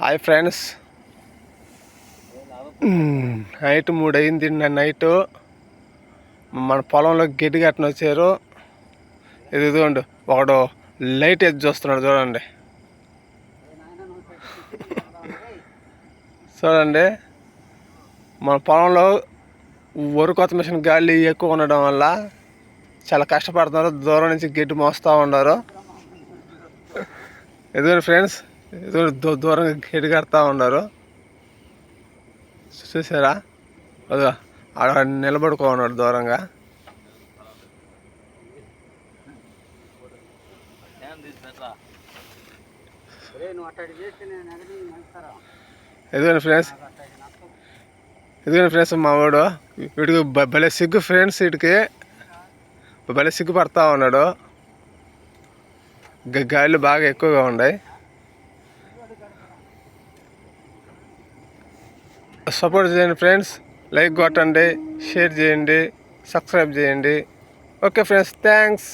Hi friends. Night మూడు అయింది నిన్న నైట్. మన పొలంలో గడ్డి కట్టిన వచ్చారు. ఇది ఇదిగోండి ఒకడు లైట్ ఎత్తి చూస్తున్నాడు చూడండి. చూడండి మన పొలంలో వరి కొత్త మిషన్ గాలి ఎక్కువ ఉండడం వల్ల చాలా కష్టపడుతున్నారు. దూరం నుంచి గడ్డి మోస్తూ ఉన్నారు. ఎదురు ఫ్రెండ్స్ ఎదురు దూ- దూరంగా కడతా ఉన్నారు. చూసారా అదో ఆడ నిలబడుకో ఉన్నాడు దూరంగా. ఎదుగుని ఫ్రెండ్స్? ఎదుగుని ఫ్రెండ్స్ మా వాడు? వీడికి భలే సిగ్గు ఫ్రెండ్స్ వీడికి. భలే సిగ్గు పడతా ఉన్నాడు. గ- బాగా ఎక్కువగా ఉన్నాయి. సపోర్ట్ చేయండి ఫ్రెండ్స్. లైక్ కొట్టండి షేర్ చేయండి సబ్స్క్రైబ్ చేయండి. Okay friends thanks.